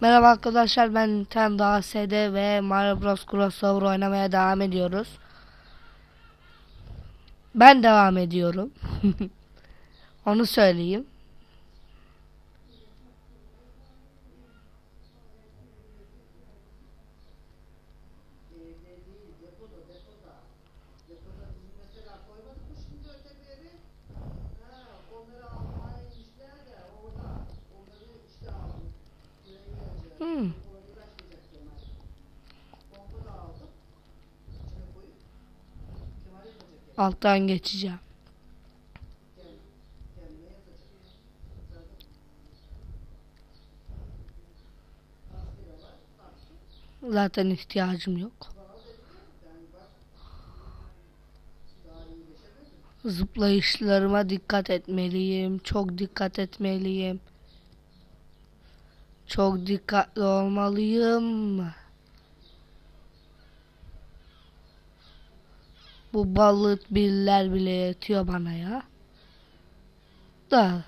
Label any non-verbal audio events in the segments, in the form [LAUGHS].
Merhaba arkadaşlar ben Nintendo ASD ve Mario Bros Crossover oynamaya devam ediyoruz. Ben devam ediyorum. [LAUGHS] Onu söyleyeyim. Hmm. Alttan geçeceğim. Zaten ihtiyacım yok. Zıplayışlarıma dikkat etmeliyim. Çok dikkat etmeliyim. Çok dikkatli olmalıyım. Bu balık biller bile yetiyor bana ya. Da.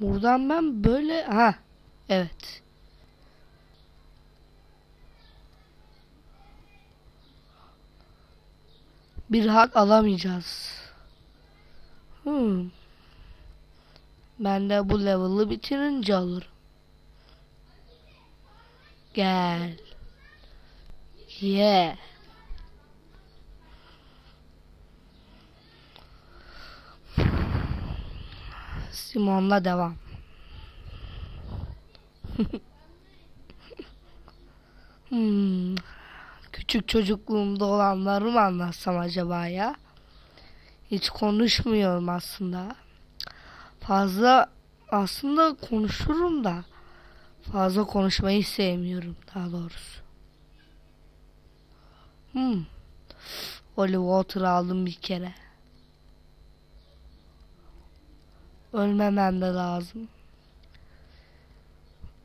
Buradan ben böyle ha evet. Bir hak alamayacağız. Hmm. Ben de bu level'ı bitirince alırım. Gel. Yeah. Simon'la devam. [LAUGHS] hmm. Küçük çocukluğumda olanları mı anlatsam acaba ya? Hiç konuşmuyorum aslında. Fazla aslında konuşurum da fazla konuşmayı sevmiyorum daha doğrusu. Hmm. Olive Water aldım bir kere. Ölmemem de lazım.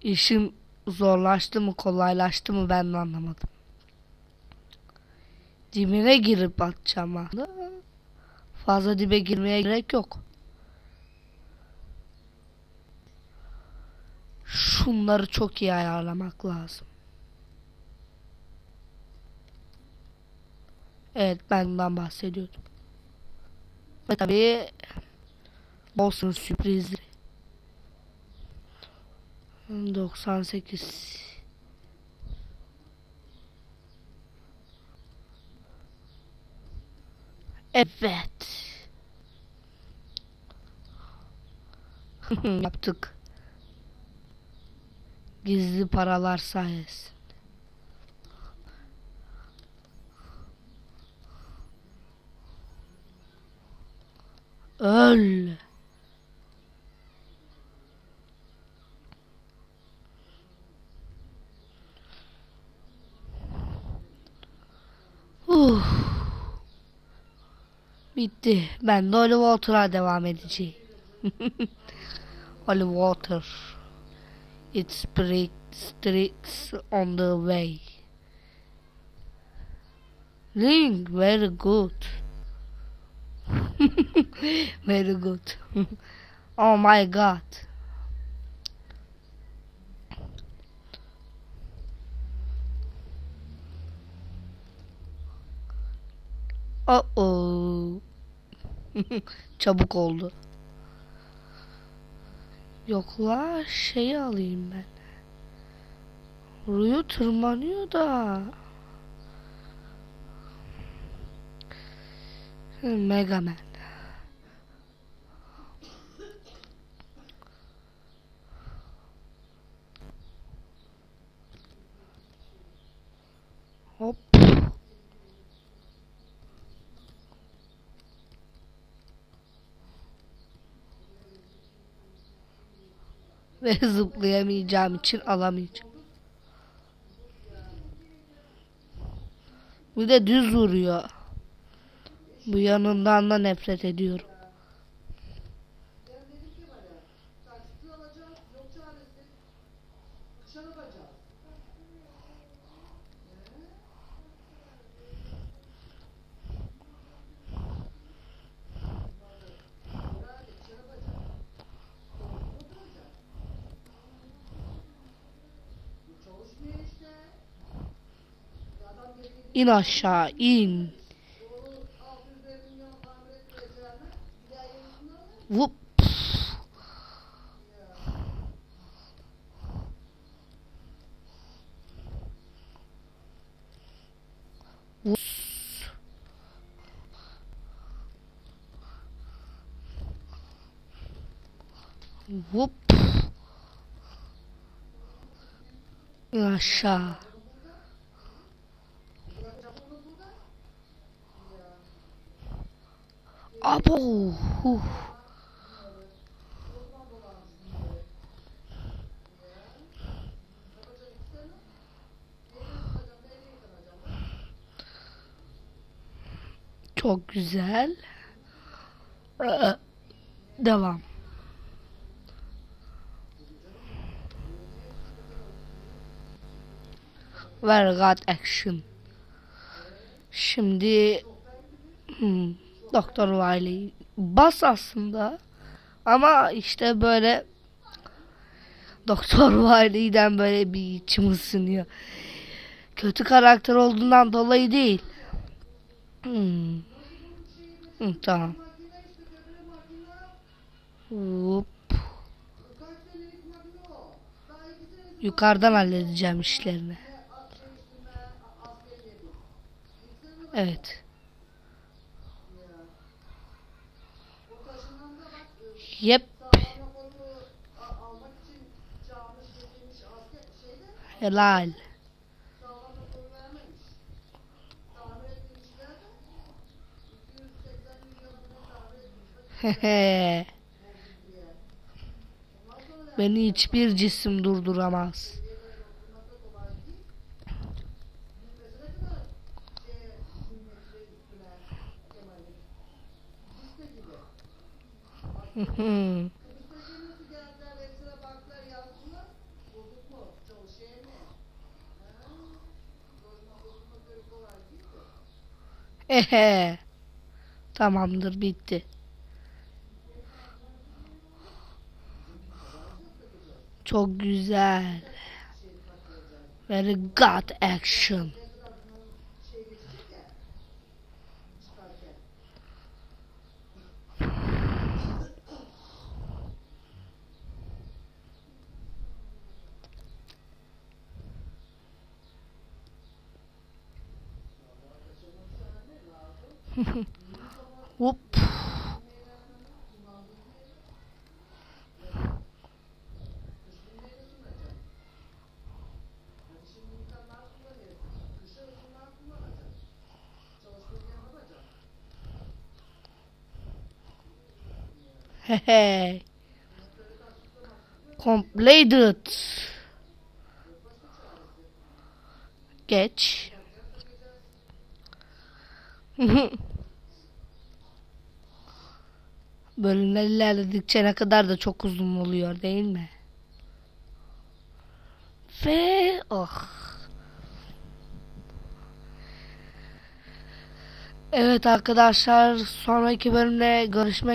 İşim zorlaştı mı kolaylaştı mı ben de anlamadım. Dibine girip atacağım. Fazla dibe girmeye gerek yok. Şunları çok iyi ayarlamak lazım. Evet ben bundan bahsediyordum. Ve tabii olsun sürprizli. 98 Evet. [LAUGHS] Yaptık. Gizli paralar sayesinde. Öl. Uh. Bitti. Ben de Olive Water'a devam edeceğim. [LAUGHS] Olive Water. It's break streaks on the way. Link, very good. [LAUGHS] very good. [LAUGHS] oh my god. Oh oh. [LAUGHS] Çabuk oldu. Yok la şeyi alayım ben. Ruyu tırmanıyor da. Mega Man. Hop. Ve [LAUGHS] zıplayamayacağım için alamayacağım. Bir de düz vuruyor. Bu yanından da nefret ediyorum. İn aşağı in. Vup. Vup. İn aşağı. Abo. Huh. Çok güzel. Ee, Devam. Very good action. Şimdi hmm, Doktor Wiley bas aslında ama işte böyle Doktor Wiley'den böyle bir içim ısınıyor. Kötü karakter olduğundan dolayı değil. Hmm. Hmm, tamam. Hop. Yukarıdan halledeceğim işlerini. Evet. Yep. Helal. [LAUGHS] Beni hiçbir cisim durduramaz. Ehe. [LAUGHS] Tamamdır bitti. Çok güzel. Very good action. Whoop. Hey. Completed. Catch. [LAUGHS] Bölümler ilerledikçe ne kadar da çok uzun oluyor değil mi? Ve oh. Evet arkadaşlar sonraki bölümde görüşmek